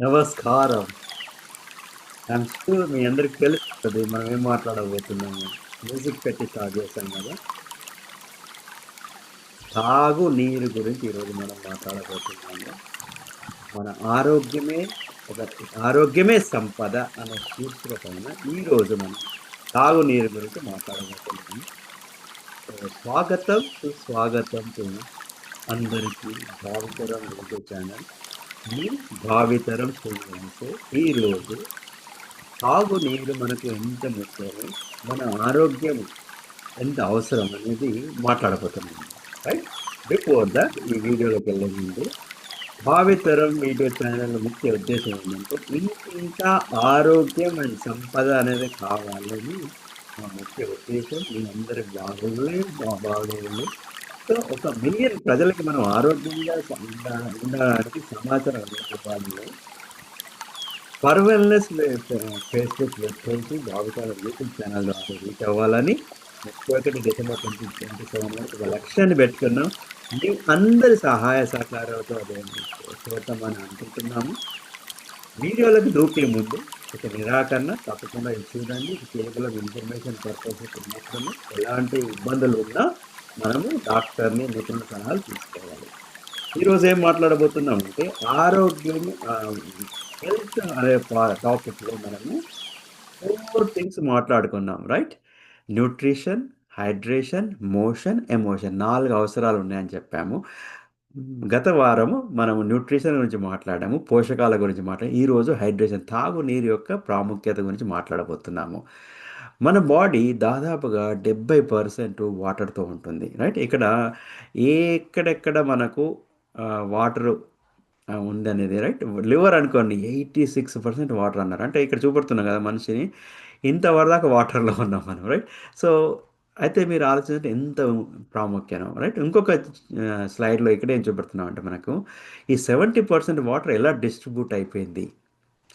నమస్కారం. I'm school మీ అందరికి తెలుస్తుంది మనం ఏం మాట్లాడబోతున్నాము మ్యూజిక్ పెట్టి స్టార్ట్ చేశాం కదా. తాగు నీరు గురించి ఈరోజు మనం మాట్లాడబోతున్నాము. మన ఆరోగ్యమే ఒక ఆరోగ్యమే సంపద అనే శీర్షిక పైన ఈరోజు మనం తాగునీరు గురించి మాట్లాడబోతున్నాము స్వాగతం సుస్వాగతం అందరికీ. భావితరం ఛానల్. మీ భావితరం చేయాలంటే ఈరోజు తాగునీరు మనకు ఎంత ముఖ్యమో మన ఆరోగ్యం ఎంత అవసరం అనేది మాట్లాడబోతున్నాం. రైట్ బిఫోర్ దట్ ఈ వీడియోలోకి వెళ్ళే ముందు భావితరం వీడియో ఛానల్ ముఖ్య ఉద్దేశం ఏంటంటే ఇంకా ఆరోగ్యం అండ్ సంపద అనేది కావాలని మా ముఖ్య ఉద్దేశం. మీ అందరి బాగుండే మా బాగోగులు సో ఒక మిలియన్ ప్రజలకి మనం ఆరోగ్యంగా ఉండడానికి సమాచారం ఇవ్వాలి ఫర్ వెల్నెస్ ఫేస్బుక్ వెబ్సైట్ బాబుకాల యూట్యూబ్ ఛానల్ ద్వారా రీచ్ అవ్వాలని ముప్పై ఒకటి డిసెంబర్ ట్వంటీ ట్వంటీ సెవెన్ వరకు ఒక లక్ష్యాన్ని పెట్టుకున్నాం. మీ అందరి సహాయ సహకారాలతో అదే చూద్దామని అనుకుంటున్నాము. వీడియోలకు దూకే ముందు ఒక నిరాకరణ తప్పకుండా ఇది చూడండి ఇది కేవలం ఇన్ఫర్మేషన్ పర్పస్ మాత్రమే. ఎలాంటి ఇబ్బందులు ఉన్నా మనము డాక్టర్ని నిపుణుల సలహాలు తీసుకోవాలి. ఈరోజు ఏం మాట్లాడబోతున్నాం అంటే ఆరోగ్యం హెల్త్ అనే టాపిక్లో మనము ఫోర్ థింగ్స్ మాట్లాడుకున్నాం right? Nutrition hydration motion emotion నాలుగు అవసరాలు ఉన్నాయని చెప్పాము. గత వారము మనము న్యూట్రిషన్ గురించి మాట్లాడాము పోషకాల గురించి మాట్లాడాము. ఈరోజు హైడ్రేషన్ తాగునీరు యొక్క ప్రాముఖ్యత గురించి మాట్లాడబోతున్నాము. మన బాడీ దాదాపుగా డెబ్బై పర్సెంట్ వాటర్తో ఉంటుంది రైట్? ఇక్కడ ఎక్కడెక్కడ మనకు వాటర్ ఉంది అనేది రైట్? లివర్ అనుకోండి ఎయిటీ సిక్స్ పర్సెంట్ వాటర్ అన్నారు. అంటే ఇక్కడ చూపెడుతున్నాం కదా మనిషిని ఇంత వరదాకా వాటర్లో ఉన్నాం మనం రైట్? సో అయితే మీరు ఆలోచించండి ఎంత ప్రాముఖ్యం రైట్? ఇంకొక స్లైడ్లో ఇక్కడ ఏం చూపెడుతున్నాం అంటే మనకు ఈ సెవెంటీ పర్సెంట్ వాటర్ ఎలా డిస్ట్రిబ్యూట్ అయిపోయింది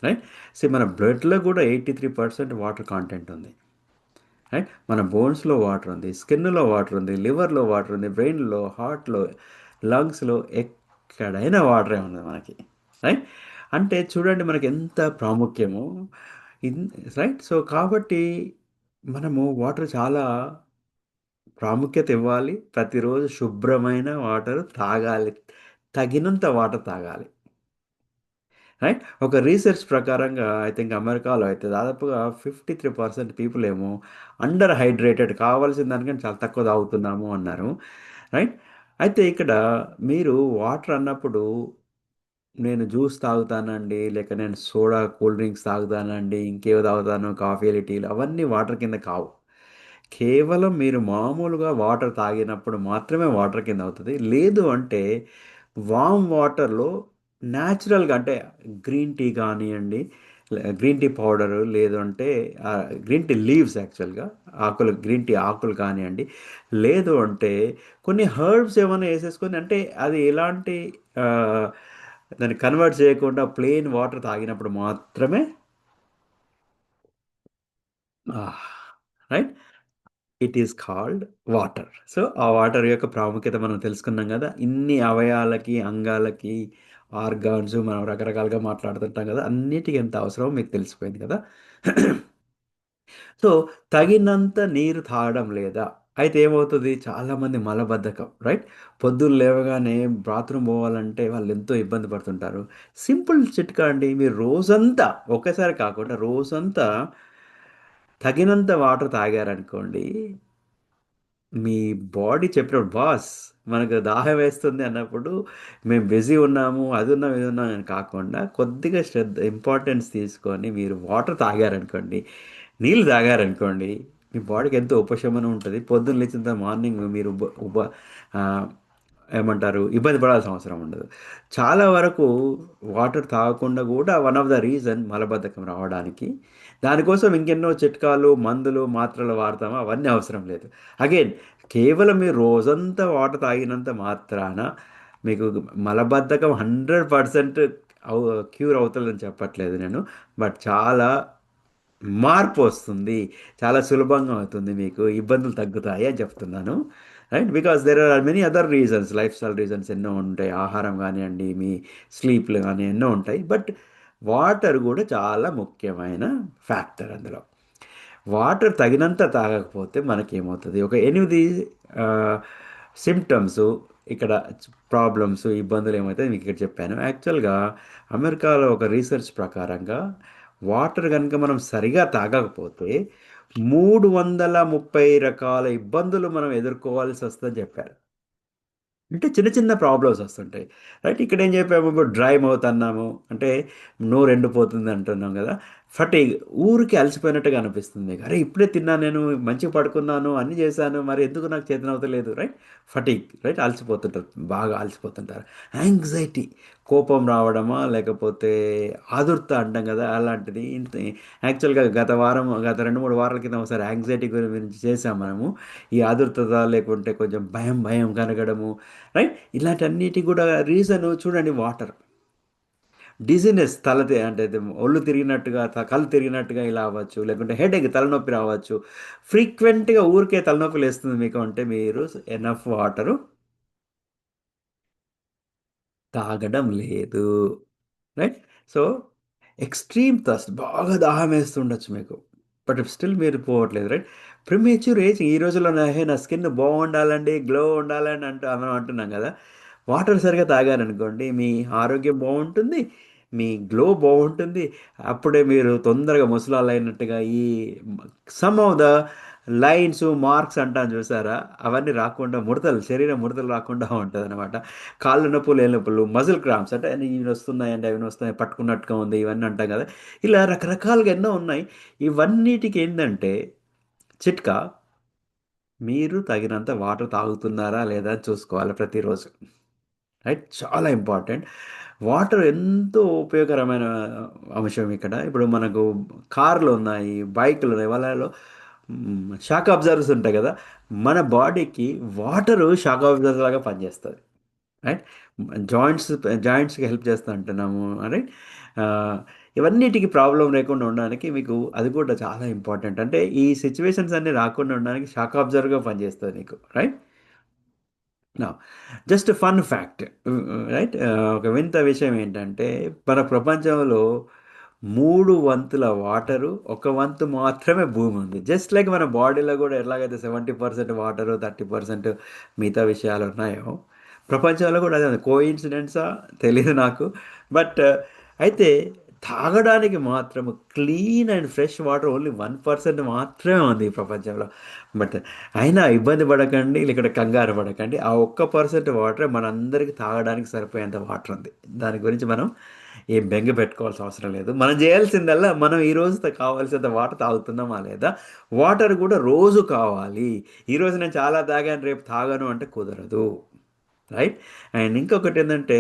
రైట్? సో మన బ్లడ్లో కూడా eighty three percent water content ఉంది. రైట్? మన బోన్స్లో వాటర్ ఉంది స్కిన్లో వాటర్ ఉంది లివర్లో వాటర్ ఉంది బ్రెయిన్లో హార్ట్లో లంగ్స్లో ఎక్కడైనా వాటరే ఉంది మనకి రైట్? అంటే చూడండి మనకి ఎంత ప్రాముఖ్యమో. In right? సో కాబట్టి మనము వాటర్ చాలా ప్రాముఖ్యత ఇవ్వాలి. ప్రతిరోజు శుభ్రమైన వాటర్ తాగాలి తగినంత వాటర్ తాగాలి. రైట్? ఒక రీసెర్చ్ ప్రకారంగా ఐ థింక్ అమెరికాలో అయితే దాదాపుగా ఫిఫ్టీ త్రీ పర్సెంట్ పీపుల్ ఏమో అండర్ హైడ్రేటెడ్ కావాల్సిన దానికంటే చాలా తక్కువ తాగుతున్నాము అన్నారు. రైట్? అయితే ఇక్కడ మీరు వాటర్ అన్నప్పుడు నేను జ్యూస్ తాగుతానండి లేక నేను సోడా కూల్ డ్రింక్స్ తాగుతానండి ఇంకేవో తాగుతాను కాఫీలు టీలు అవన్నీ వాటర్ కింద కావు. కేవలం మీరు మామూలుగా వాటర్ తాగినప్పుడు మాత్రమే వాటర్ కింద అవుతుంది. లేదు అంటే వామ్ వాటర్లో న్యాచురల్గా అంటే గ్రీన్ టీ కానివ్వండి గ్రీన్ టీ పౌడర్ లేదంటే గ్రీన్ టీ లీవ్స్ యాక్చువల్గా ఆకులు గ్రీన్ టీ ఆకులు కానివ్వండి లేదు అంటే కొన్ని హర్బ్స్ ఏమైనా వేసేసుకొని అంటే అది ఎలాంటి దాన్ని కన్వర్ట్ చేయకుండా ప్లెయిన్ వాటర్ తాగినప్పుడు మాత్రమే right? It is called water. So ఆ వాటర్ యొక్క ప్రాముఖ్యత మనం తెలుసుకున్నాం కదా ఇన్ని అవయాలకి అంగాలకి ఆర్గాన్స్ మనం రకరకాలుగా మాట్లాడుతుంటాం కదా అన్నిటికీ ఎంత అవసరమో మీకు తెలిసిపోయింది కదా. సో తగినంత నీరు తాగడం లేదా అయితే ఏమవుతుంది? చాలామంది మలబద్ధకం రైట్? పొద్దున్న లేవగానే బాత్రూమ్ పోవాలంటే వాళ్ళు ఎంతో ఇబ్బంది పడుతుంటారు. సింపుల్ చిట్కా అండి మీరు రోజంతా ఒకేసారి కాకుండా రోజంతా తగినంత వాటర్ తాగారనుకోండి మీ బాడీ చెప్పినప్పుడు బాస్ మనకు దాహం వేస్తుంది అన్నప్పుడు మేము బిజీ ఉన్నాము అది ఉన్నాం ఇది ఉన్నాం అని కాకుండా కొద్దిగా శ్రద్ధ ఇంపార్టెన్స్ తీసుకొని మీరు వాటర్ తాగారనుకోండి నీళ్ళు తాగారనుకోండి మీ బాడీకి ఎంతో ఉపశమనం ఉంటుంది. పొద్దున్న లేచిన తర్వాత మార్నింగ్ మీరు ఉప ఏమంటారు ఇబ్బంది పడాల్సిన అవసరం ఉండదు. చాలా వరకు వాటర్ తాగకుండా కూడా వన్ ఆఫ్ ద రీజన్ మలబద్ధకం రావడానికి. దానికోసం ఇంకెన్నో చిట్కాలు మందులు మాత్రలు వాడతామో? అవన్నీ అవసరం లేదు. అగైన్ కేవలం మీరు రోజంతా వాటర్ తాగినంత మాత్రాన మీకు మలబద్ధకం హండ్రెడ్ పర్సెంట్ క్యూర్ అవుతుందని చెప్పట్లేదు నేను. బట్ చాలా మార్పు వస్తుంది. చాలా సులభంగా అవుతుంది మీకు. ఇబ్బందులు తగ్గుతాయి అని చెప్తున్నాను. Right because there are many other reasons lifestyle reasons ఎన్నో ఉంటాయి. ఆహారం కానివ్వండి మీ స్లీప్లు కానీ ఎన్నో ఉంటాయి. బట్ వాటర్ కూడా చాలా ముఖ్యమైన ఫ్యాక్టర్ అందులో. వాటర్ తగినంత తాగకపోతే మనకేమవుతుంది? ఒక ఎనిమిది సిమ్టమ్స్ ఇక్కడ ప్రాబ్లమ్స్ ఇబ్బందులు ఏమైతే మీకు ఇక్కడ చెప్పాను. యాక్చువల్గా అమెరికాలో ఒక రీసెర్చ్ ప్రకారంగా వాటర్ కనుక మనం సరిగా తాగకపోతే మూడు వందల ముప్పై రకాల ఇబ్బందులు మనం ఎదుర్కోవాల్సి వస్తుందని చెప్పారు. అంటే చిన్న చిన్న ప్రాబ్లమ్స్ వస్తుంటాయి. రైట్ ఇక్కడ ఏం చెప్పాము? ఇప్పుడు డ్రై మౌత్ అన్నాము అంటే నోరు ఎండిపోతుంది అంటున్నాం కదా. ఫటీగ్ ఊరికి అలసిపోయినట్టుగా అనిపిస్తుంది మీకు. అరే ఇప్పుడే తిన్నాను నేను మంచిగా పడుకున్నాను అన్నీ చేశాను మరి ఎందుకు నాకు చేతన అవుతలేదు రైట్? Fatigue right? అలసిపోతుంటారు బాగా అలసిపోతుంటారు. యాంగ్జైటీ కోపం రావడమా లేకపోతే ఆదుర్త అంటాం కదా అలాంటిది. ఇంత యాక్చువల్గా గత వారం గత రెండు మూడు వారాల కింద ఒకసారి యాంగ్జైటీ గురించి చేసాం మనము. ఈ ఆదుర్తత లేకుంటే కొంచెం భయం భయం కనగడము రైట్? ఇలాంటి అన్నిటి కూడా రీజన్ చూడండి వాటర్. డిజినెస్ తల అంటే ఒళ్ళు తిరిగినట్టుగా త- కళ్ళు తిరిగినట్టుగా ఇలా అవ్వచ్చు లేకుంటే హెడేక్ తలనొప్పి రావచ్చు. ఫ్రీక్వెంట్గా ఊరికే తలనొప్పి లేస్తుంది మీకు అంటే మీరు ఎనఫ్ వాటరు తాగడం లేదు. రైట్ సో ఎక్స్ట్రీమ్ థస్ట్ బాగా దాహం వేస్తుండొచ్చు మీకు. బట్ స్టిల్ మీరు పోవట్లేదు. రైట్ ప్రిమేచ్యూర్ ఏజ్ ఈ రోజుల్లో నా హే నా స్కిన్ బాగుండాలండి గ్లో ఉండాలని అంటూ మనం అంటున్నాం కదా. వాటర్ సరిగా తాగారనుకోండి మీ ఆరోగ్యం బాగుంటుంది మీ గ్లో బాగుంటుంది. అప్పుడే మీరు తొందరగా ముసలాలు అయినట్టుగా ఈ some of the lines marks అంటాను చూసారా? అవన్నీ రాకుండా ముడతలు శరీరం ముడతలు రాకుండా ఉంటుంది అనమాట కాళ్ళు నొప్పులు ఏ నొప్పులు మజిల్ క్రామ్స్ అంటే ఇవి వస్తున్నాయండి అవి వస్తున్నాయి పట్టుకున్నట్టుగా ఉంది ఇవన్నీ అంటాం కదా. ఇలా రకరకాలుగా ఎన్నో ఉన్నాయి. ఇవన్నిటికి ఏంటంటే చిట్కా మీరు తగినంత వాటర్ తాగుతున్నారా లేదా చూసుకోవాలి ప్రతిరోజు. రైట్? చాలా ఇంపార్టెంట్. వాటర్ ఎంతో ఉపయోగకరమైన అంశం ఇక్కడ. ఇప్పుడు మనకు కార్లు ఉన్నాయి బైకులు ఉన్నాయి వాళ్ళలో షాక్ అబ్జర్వర్స్ ఉంటాయి కదా. మన బాడీకి వాటరు షాక్ అబ్జర్వర్ లాగా పనిచేస్తుంది. రైట్ జాయింట్స్ జాయింట్స్కి హెల్ప్ చేస్తూ ఉంటున్నాము రైట్ ఇవన్నిటికీ ప్రాబ్లం లేకుండా ఉండడానికి మీకు అది కూడా చాలా ఇంపార్టెంట్. అంటే ఈ సిచ్యువేషన్స్ అన్నీ రాకుండా ఉండడానికి షాక్ అబ్జర్వర్గా పనిచేస్తుంది నీకు. రైట్ నా జస్ట్ ఫన్ ఫ్యాక్ట్ రైట్ ఒక వింత విషయం ఏంటంటే మన ప్రపంచంలో మూడు వంతుల వాటరు ఒక వంతు మాత్రమే భూమి ఉంది. జస్ట్ లైక్ మన బాడీలో కూడా ఎలాగైతే seventy percent water thirty percent మిగతా విషయాలు ఉన్నాయో ప్రపంచంలో కూడా అదే కో ఇన్సిడెంట్సా తెలియదు నాకు. బట్ uh, అయితే తాగడానికి మాత్రం clean and fresh water only one percent మాత్రమే ఉంది ఈ ప్రపంచంలో. బట్ అయినా ఇబ్బంది పడకండి ఇక్కడ కంగారు పడకండి. ఆ ఒక్క పర్సెంట్ వాటర్ మనందరికీ తాగడానికి సరిపోయేంత వాటర్ ఉంది. దాని గురించి మనం ఏం బెంగ పెట్టుకోవాల్సిన అవసరం లేదు. మనం చేయాల్సిందల్లా మనం ఈ రోజు కావాల్సినంత వాటర్ తాగుతున్నామా లేదా? వాటర్ కూడా రోజు కావాలి. ఈరోజు నేను చాలా తాగాను రేపు తాగాను అంటే కుదరదు. రైట్ అండ్ ఇంకొకటి ఏంటంటే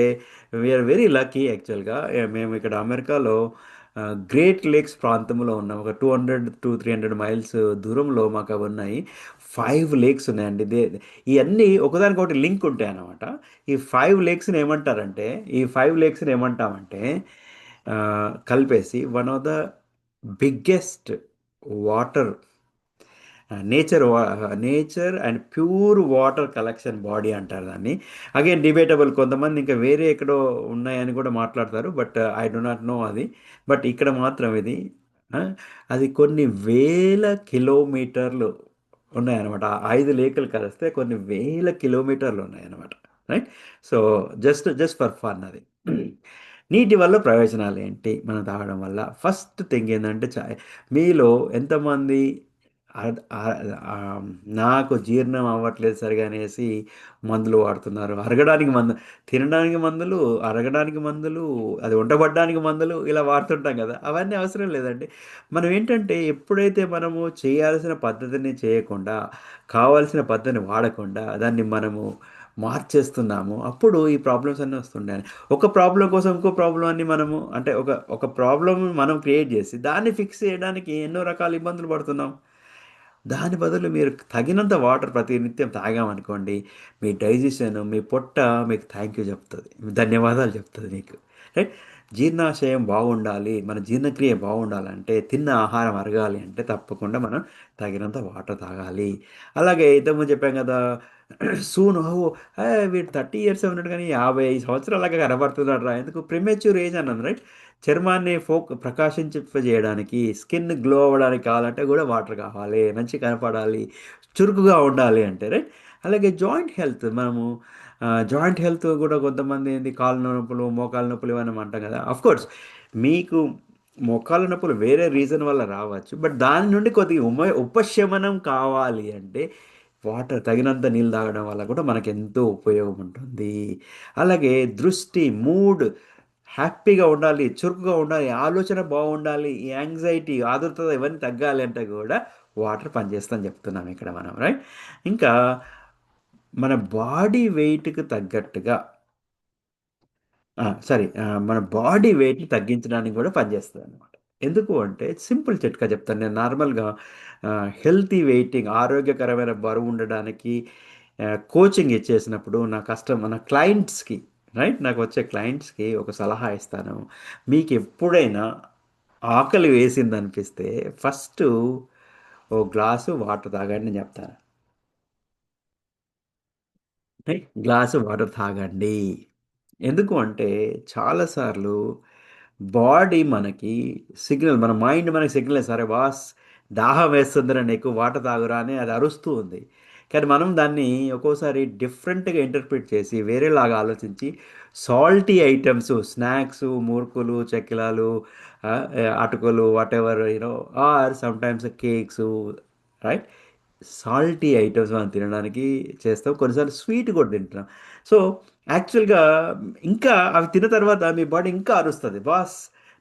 వీఆర్ వెరీ లక్కీ యాక్చువల్గా మేము ఇక్కడ అమెరికాలో గ్రేట్ లేక్స్ ప్రాంతంలో ఉన్నాం. ఒక two hundred two three hundred miles దూరంలో మాకు అవి ఉన్నాయి. ఫైవ్ లేక్స్ ఉన్నాయండి. దే ఇవన్నీ ఒకదానికొకటి లింక్ ఉంటాయి అన్నమాట. ఈ ఫైవ్ లేక్స్ని ఏమంటారంటే ఈ ఫైవ్ లేక్స్ని ఏమంటామంటే కలిపేసి one of the biggest water nature nature and pure water collection body అంటారు దాన్ని. అగైన్ డిబేటబుల్ కొంతమంది ఇంకా వేరే ఎక్కడో ఉన్నాయని కూడా మాట్లాడతారు but I do not know అది. బట్ ఇక్కడ మాత్రం ఇది అది కొన్ని వేల కిలోమీటర్లు ఉన్నాయన్నమాట. ఐదు లేకలు కలిస్తే కొన్ని వేల కిలోమీటర్లు ఉన్నాయన్నమాట. Right so just just for fun అది. నీటి వల్ల ప్రయోజనాలు ఏంటి? మనం తాగడం వల్ల. ఫస్ట్ థింగ్ ఏంటంటే మీలో ఎంతమంది నాకు జీర్ణం అవ్వట్లేదు సరిగా అనేసి మందులు వాడుతున్నారు. అరగడానికి మందు తినడానికి మందులు అరగడానికి మందులు అది వంటబడ్డానికి మందులు ఇలా వాడుతుంటాం కదా అవన్నీ అవసరం లేదండి. మనం ఏంటంటే ఎప్పుడైతే మనము చేయాల్సిన పద్ధతిని చేయకుండా కావాల్సిన పద్ధతిని వాడకుండా దాన్ని మనము మార్చేస్తున్నాము అప్పుడు ఈ ప్రాబ్లమ్స్ అన్నీ వస్తుండే ఒక ప్రాబ్లం కోసం ఇంకో ప్రాబ్లం అన్ని మనము అంటే ఒక ఒక ప్రాబ్లం మనం క్రియేట్ చేసి దాన్ని ఫిక్స్ చేయడానికి ఎన్నో రకాల ఇబ్బందులు పడుతున్నాం. దాని బదులు మీరు తగినంత వాటర్ ప్రతి నిత్యం తాగామనుకోండి మీ డైజెషన్ మీ పొట్ట మీకు థ్యాంక్ యూ చెప్తుంది ధన్యవాదాలు చెప్తుంది మీకు. రైట్? జీర్ణాశయం బాగుండాలి మన జీర్ణక్రియ బాగుండాలంటే తిన్న ఆహారం అరగాలి అంటే తప్పకుండా మనం తగినంత వాటర్ తాగాలి. అలాగే ఇంతకుముందు చెప్పాం కదా సూన్ ఓ వీడు థర్టీ ఇయర్స్ ఉన్నాడు కానీ యాభై సంవత్సరాలుగా కనబడుతున్నాడు రా ఎందుకు? ప్రిమేచ్యూర్ ఏజ్ అన్నాను రైట్? చర్మాన్ని ఫోక్ ప్రకాశింపజేయడానికి స్కిన్ గ్లో అవ్వడానికి కావాలంటే కూడా వాటర్ కావాలి మంచి కనపడాలి చురుకుగా ఉండాలి అంటే రైట్? అలాగే జాయింట్ హెల్త్ మనము జాయింట్ హెల్త్ కూడా కొంతమంది ఏంది కాళ్ళ నొప్పులు మోకాళ్ళ నొప్పులు ఇవన్నీ అంటాం కదా. అఫ్కోర్స్ మీకు మోకాళ్ళ నొప్పులు వేరే రీజన్ వల్ల రావచ్చు బట్ దాని నుండి కొద్దిగా ఉమ ఉపశమనం కావాలి అంటే వాటర్ తగినంత నీళ్ళు తాగడం వల్ల కూడా మనకు ఎంతో ఉపయోగం ఉంటుంది. అలాగే దృష్టి మూడ్ హ్యాపీగా ఉండాలి చురుకుగా ఉండాలి ఆలోచన బాగుండాలి ఈ యాంగ్జైటీ ఆదుర్తత ఇవన్నీ తగ్గాలి అంటే కూడా వాటర్ పనిచేస్తుందని చెప్తున్నాం ఇక్కడ మనం రైట్? ఇంకా మన బాడీ వెయిట్కి తగ్గట్టుగా సారీ మన బాడీ వెయిట్ని తగ్గించడానికి కూడా పనిచేస్తుంది అనమాట ఎందుకు అంటే సింపుల్ చిట్కా చెప్తాను. నేను నార్మల్గా హెల్తీ వెయిటింగ్ ఆరోగ్యకరమైన బరువు ఉండడానికి కోచింగ్ ఇచ్చేసినప్పుడు నా కస్టమర్ మన క్లయింట్స్కి రైట్ నాకు వచ్చే క్లయింట్స్కి ఒక సలహా ఇస్తాను. మీకు ఎప్పుడైనా ఆకలి వేసింది అనిపిస్తే ఫస్ట్ ఓ గ్లాసు వాటర్ తాగండి అని చెప్తాను. రైట్ గ్లాసు వాటర్ తాగండి. ఎందుకు అంటే చాలాసార్లు బాడీ మనకి సిగ్నల్ మన మైండ్ మనకి సిగ్నల్ సరే బాస్ దాహం వేస్తుందిరా నీకు వాటర్ తాగురా అని అది అరుస్తూ ఉంది. కానీ మనం దాన్ని ఒక్కోసారి డిఫరెంట్గా ఇంటర్ప్రిట్ చేసి వేరేలాగా ఆలోచించి సాల్టీ ఐటమ్స్ స్నాక్స్ మురుకులు చెక్కిలాలు అటుకులు whatever you know or sometimes cakes right? Salty items మనం తినడానికి చేస్తాం. కొన్నిసార్లు స్వీట్ కూడా తింటున్నాం. సో యాక్చువల్గా ఇంకా అవి తిన్న తర్వాత మీ బాడీ ఇంకా అరుస్తుంది. బాస్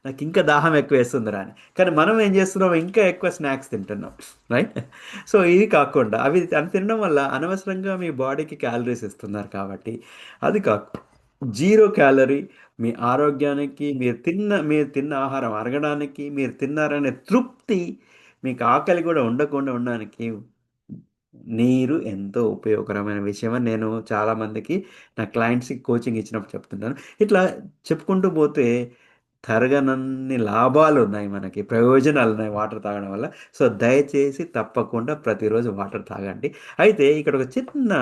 నాకు ఇంకా దాహం ఎక్కువ వేస్తుందిరా అని. కానీ మనం ఏం చేస్తున్నాం? ఇంకా ఎక్కువ స్నాక్స్ తింటున్నాం. రైట్ సో ఇది కాకుండా అవి అని తినడం వల్ల అనవసరంగా మీ బాడీకి క్యాలరీస్ ఇస్తున్నారు కాబట్టి అది కాకు జీరో క్యాలరీ మీ ఆరోగ్యానికి మీరు తిన్న మీరు తిన్న ఆహారం అరగడానికి మీరు తిన్నారనే తృప్తి మీకు ఆకలి కూడా ఉండకుండా ఉండడానికి నీరు ఎంతో ఉపయోగకరమైన విషయం అని నేను చాలామందికి నా క్లయింట్స్కి కోచింగ్ ఇచ్చినప్పుడు చెప్తుంటాను ఇట్లా చెప్పుకుంటూ పోతే తరగనన్ని లాభాలు ఉన్నాయి మనకి ప్రయోజనాలు ఉన్నాయి వాటర్ తాగడం వల్ల. సో దయచేసి తప్పకుండా ప్రతిరోజు వాటర్ తాగండి. అయితే ఇక్కడ ఒక చిన్న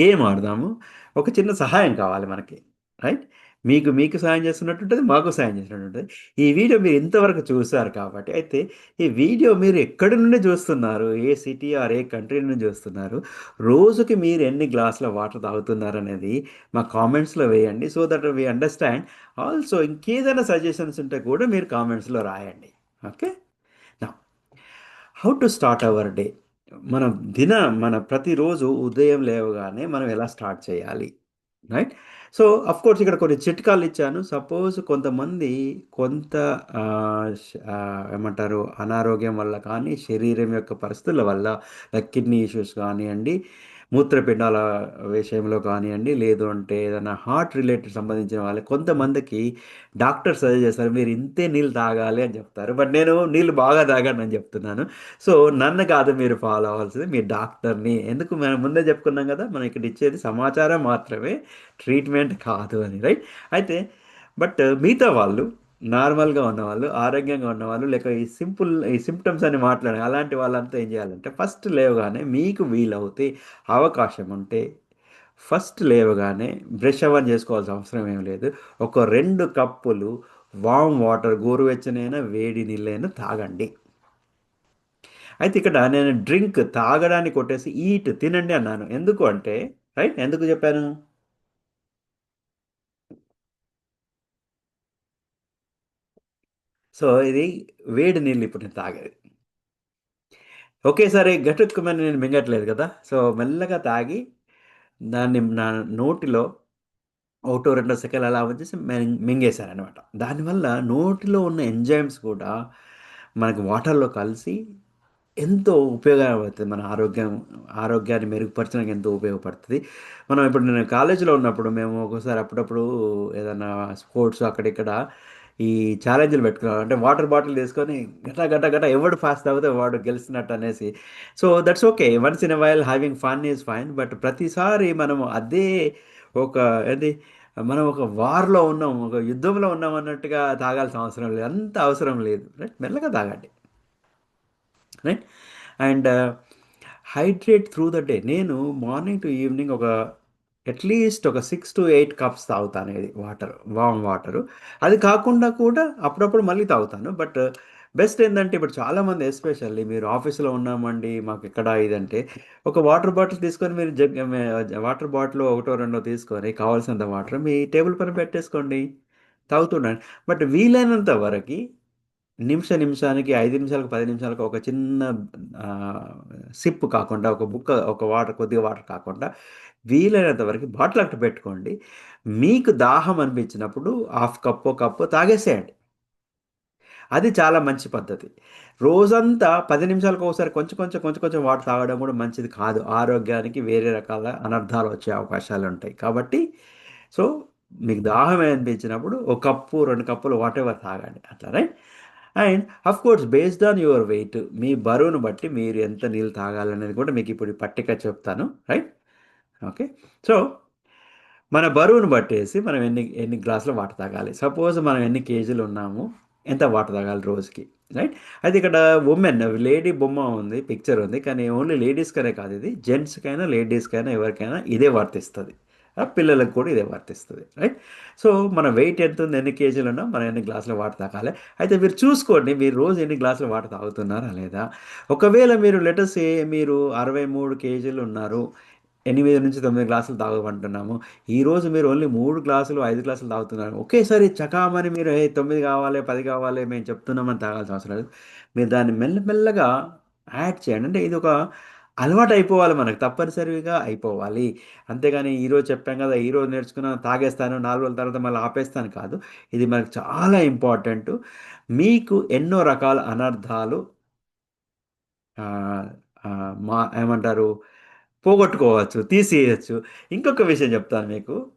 గేమ్ ఆడదాము. ఒక చిన్న సహాయం కావాలి మనకి రైట్? మీకు మీకు సాయం చేస్తున్నట్టు ఉంటుంది మాకు సాయం చేసినట్టు ఉంటుంది ఈ వీడియో మీరు ఇంతవరకు చూశారు కాబట్టి అయితే ఈ వీడియో మీరు ఎక్కడి నుండి చూస్తున్నారు? A city or a country నుండి చూస్తున్నారు? రోజుకి మీరు ఎన్ని గ్లాసుల వాటర్ తాగుతున్నారు అనేది మా కామెంట్స్లో వేయండి so that we understand. Also ఇంకేదైనా సజెషన్స్ ఉంటే కూడా మీరు కామెంట్స్లో రాయండి. ఓకే? నా how to start our day? మన దిన మన ప్రతిరోజు ఉదయం లేవగానే మనం ఎలా స్టార్ట్ చేయాలి? రైట్ సో అఫ్ కోర్స్ ఇక్కడ కొన్ని చిట్కాలు ఇచ్చాను. సపోజ్ కొంతమంది కొంత ఏమంటారు అనారోగ్యం వల్ల కానీ శరీరం యొక్క పరిస్థితుల వల్ల లైక్ కిడ్నీ ఇష్యూస్ కానివ్వండి మూత్రపిండాల విషయంలో కానివ్వండి లేదు అంటే ఏదైనా హార్ట్ రిలేటెడ్ సంబంధించిన వాళ్ళు కొంతమందికి డాక్టర్ సజెస్ట్ చేస్తారు మీరు ఇంతే నీళ్ళు తాగాలి అని చెప్తారు. బట్ నేను నీళ్ళు బాగా తాగాను అని చెప్తున్నాను. సో నన్ను కాదు మీరు ఫాలో అవ్వాల్సింది మీ డాక్టర్ని. ఎందుకు మనం ముందే చెప్పుకున్నాం కదా మనం ఇక్కడ ఇచ్చేది సమాచారం మాత్రమే ట్రీట్మెంట్ కాదు అని రైట్? అయితే బట్ మిగతా వాళ్ళు నార్మల్గా ఉన్నవాళ్ళు ఆరోగ్యంగా ఉన్నవాళ్ళు లేక ఈ సింపుల్ ఈ సిమ్టమ్స్ అని మాట్లాడే అలాంటి వాళ్ళంతా ఏం చేయాలంటే ఫస్ట్ లేవగానే మీకు వీలవుతే అవకాశం ఉంటే ఫస్ట్ లేవగానే బ్రష్ అవన్ చేసుకోవాల్సిన అవసరం ఏం లేదు. ఒక రెండు కప్పులు వామ్ వాటర్ గోరువెచ్చనైనా వేడి నీళ్ళైనా తాగండి. అయితే ఇక్కడ నేను డ్రింక్ తాగడానికి కొట్టేసి ఈట్ తినండి అన్నాను. ఎందుకు అంటే రైట్? ఎందుకు చెప్పాను? సో ఇది వేడి నీళ్ళు ఇప్పుడు నేను తాగేది. ఒకేసారి గటుక్కుమని నేను మింగట్లేదు కదా సో మెల్లగా తాగి దాన్ని నా నోటిలో ఒకటో రెండో సెకండ్ అలా వచ్చేసి మింగేశారనమాట దానివల్ల నోటిలో ఉన్న ఎంజైమ్స్ కూడా మనకు వాటర్లో కలిసి ఎంతో ఉపయోగపడుతుంది. మన ఆరోగ్యం ఆరోగ్యాన్ని మెరుగుపరచడానికి ఎంతో ఉపయోగపడుతుంది. మనం ఇప్పుడు నేను కాలేజీలో ఉన్నప్పుడు మేము ఒకసారి అప్పుడప్పుడు ఏదైనా స్పోర్ట్స్ అక్కడిక్కడ ఈ ఛాలెంజ్లు పెట్టుకున్నాం అంటే వాటర్ బాటిల్ తీసుకొని గట గట గట ఎవడు ఫాస్ట్ అవుతే వాడు గెలిచినట్టు అనేసి. So that's okay once in while having fun is fine but ప్రతిసారి మనము అదే ఒక ఏంటి మనం ఒక వార్లో ఉన్నాం ఒక యుద్ధంలో ఉన్నాం అన్నట్టుగా తాగాల్సిన అవసరం లేదు. అంత అవసరం లేదు. రైట్ మెల్లగా తాగండి. Right and hydrate through the day నేను మార్నింగ్ టు ఈవినింగ్ ఒక అట్లీస్ట్ ఒక సిక్స్ టు ఎయిట్ కప్స్ తాగుతాను ఇది వాటర్ వామ్ వాటరు. అది కాకుండా కూడా అప్పుడప్పుడు మళ్ళీ తాగుతాను. బట్ బెస్ట్ ఏంటంటే ఇప్పుడు చాలామంది ఎస్పెషల్లీ మీరు ఆఫీస్లో ఉన్నామండి మాకు ఎక్కడ ఇదంటే ఒక వాటర్ బాటిల్ తీసుకొని మీరు జగ్ వాటర్ బాటిల్ ఒకటో రెండో తీసుకొని కావాల్సినంత వాటర్ మీ టేబుల్ పైన పెట్టేసుకోండి. తాగుతుండండి బట్ వీలైనంత వరకు నిమిష నిమిషానికి ఐదు నిమిషాలకు పది నిమిషాలకు ఒక చిన్న సిప్ కాకుండా ఒక బుక్క ఒక వాటర్ కొద్దిగా వాటర్ కాకుండా వీలైనంత వరకు బాటిల్ అక్కడ పెట్టుకోండి. మీకు దాహం అనిపించినప్పుడు హాఫ్ కప్పు కప్పు తాగేసేయండి. అది చాలా మంచి పద్ధతి. రోజంతా పది నిమిషాలకు ఒకసారి కొంచెం కొంచెం కొంచెం కొంచెం వాటర్ తాగడం కూడా మంచిది కాదు. ఆరోగ్యానికి వేరే రకాల అనర్థాలు వచ్చే అవకాశాలు ఉంటాయి. కాబట్టి సో మీకు దాహం అనిపించినప్పుడు ఒక కప్పు రెండు కప్పులు వాట్ ఎవర్ తాగండి. అట్లానే right and of course based on your weight మీ బరువును బట్టి మీరు ఎంత నీళ్ళు తాగాలనేది కూడా మీకు ఇప్పుడు పట్టిక చెప్తాను. రైట్? ఓకే సో మన బరువును బట్టేసి మనం ఎన్ని ఎన్ని గ్లాసులు వాటర్ తాగాలి? సపోజ్ మనం ఎన్ని కేజీలు ఉన్నాము ఎంత వాటర్ తాగాలి రోజుకి? రైట్ అయితే ఇక్కడ ఉమెన్ లేడీ బొమ్మ ఉంది పిక్చర్ ఉంది కానీ ఓన్లీ లేడీస్కనే కాదు ఇది. జెంట్స్కైనా లేడీస్కైనా ఎవరికైనా ఇదే వర్తిస్తుంది. పిల్లలకు కూడా ఇదే వర్తిస్తుంది. రైట్ సో మన వెయిట్ ఎంత ఉంది ఎన్ని కేజీలు ఉన్నా మనం ఎన్ని గ్లాసులు వాటర్ తాగాలి? అయితే మీరు చూసుకోండి మీరు రోజు ఎన్ని గ్లాసులు వాటర్ తాగుతున్నారా లేదా? ఒకవేళ మీరు లెటర్స్ మీరు అరవై మూడు కేజీలు ఉన్నారు ఎనిమిది నుంచి తొమ్మిది గ్లాసులు తాగమంటున్నాము. ఈరోజు మీరు ఓన్లీ మూడు గ్లాసులు ఐదు గ్లాసులు తాగుతున్నారు. ఒకేసారి చకామని మీరు ఏ తొమ్మిది కావాలి పది కావాలి మేము చెప్తున్నామని తాగాల్సిన అవసరం లేదు. మీరు దాన్ని మెల్లమెల్లగా యాడ్ చేయండి. అంటే ఇది ఒక అలవాటు అయిపోవాలి మనకు. తప్పనిసరిగా అయిపోవాలి. అంతేగాని ఈరోజు చెప్పాం కదా ఈరోజు నేర్చుకున్న తాగేస్తాను నాలుగు రోజుల తర్వాత మళ్ళీ ఆపేస్తాను కాదు. ఇది మనకు చాలా ఇంపార్టెంట్ మీకు ఎన్నో రకాల అనర్థాలు మా ఏమంటారు? పోగొట్టుకోవచ్చు తీసేయచ్చు. ఇంకొక విషయం చెప్తాను మీకు.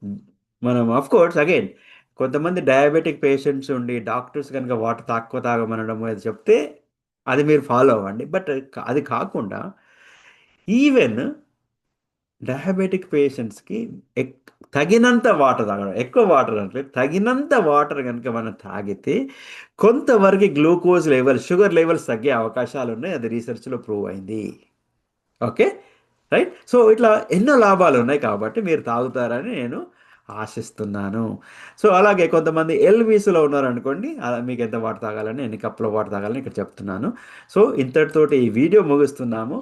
మనం అఫ్ కోర్స్ అగైన్ కొంతమంది డయాబెటిక్ పేషెంట్స్ ఉండి డాక్టర్స్ కనుక వాటర్ తక్కువ తాగమనడం అది చెప్తే అది మీరు ఫాలో అవ్వండి. బట్ అది కాకుండా ఈవెన్ డయాబెటిక్ పేషెంట్స్కి ఎక్ తగినంత వాటర్ తాగడం ఎక్కువ వాటర్ అంటే తగినంత వాటర్ కనుక మనం తాగితే కొంతవరకు గ్లూకోజ్ లెవెల్ షుగర్ లెవెల్స్ తగ్గే అవకాశాలు ఉన్నాయి. అది రీసెర్చ్లో ప్రూవ్ అయింది. ఓకే రైట్ సో ఇట్లా ఎన్నో లాభాలు ఉన్నాయి కాబట్టి మీరు తాగుతారని నేను ఆశిస్తున్నాను. సో అలాగే కొంతమంది ఎల్వీస్లో ఉన్నారనుకోండి మీకు ఎంత వాటర్ తాగాలని ఎన్ని కప్పుల వాటర్ తాగాలని ఇక్కడ చెప్తున్నాను. సో ఇంతటితోటి ఈ వీడియో ముగిస్తున్నాము.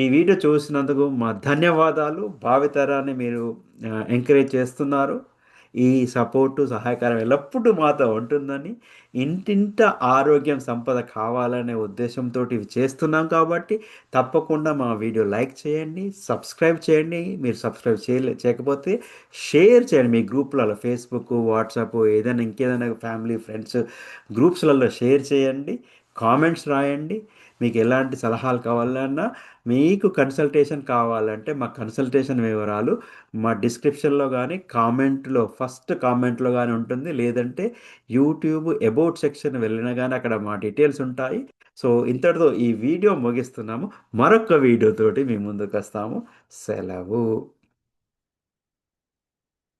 ఈ వీడియో చూసినందుకు మా ధన్యవాదాలు. భావితరాన్ని మీరు ఎంకరేజ్ చేస్తున్నారు. ఈ సపోర్టు సహాయకారం ఎల్లప్పుడూ మాతో ఉంటుందని ఇంటింట ఆరోగ్యం సంపద కావాలనే ఉద్దేశంతో ఇవి చేస్తున్నాం కాబట్టి తప్పకుండా మా వీడియో లైక్ చేయండి సబ్స్క్రైబ్ చేయండి. మీరు సబ్స్క్రైబ్ చేయలే చేయకపోతే షేర్ చేయండి. మీ గ్రూప్లలో ఫేస్బుక్ వాట్సాప్ ఏదైనా ఇంకేదైనా ఫ్యామిలీ ఫ్రెండ్స్ గ్రూప్స్లలో షేర్ చేయండి కామెంట్స్ రాయండి. మీకు ఎలాంటి సలహాలు కావాలన్నా మీకు కన్సల్టేషన్ కావాలంటే మా కన్సల్టేషన్ వివరాలు మా డిస్క్రిప్షన్లో కానీ కామెంట్లో ఫస్ట్ కామెంట్లో కానీ ఉంటుంది. లేదంటే యూట్యూబ్ అబౌట్ సెక్షన్ వెళ్ళినా కానీ అక్కడ మా డీటెయిల్స్ ఉంటాయి. సో ఇంతటితో ఈ వీడియో ముగిస్తున్నాము. మరొక వీడియోతోటి మీ ముందుకు వస్తాము. సెలవు.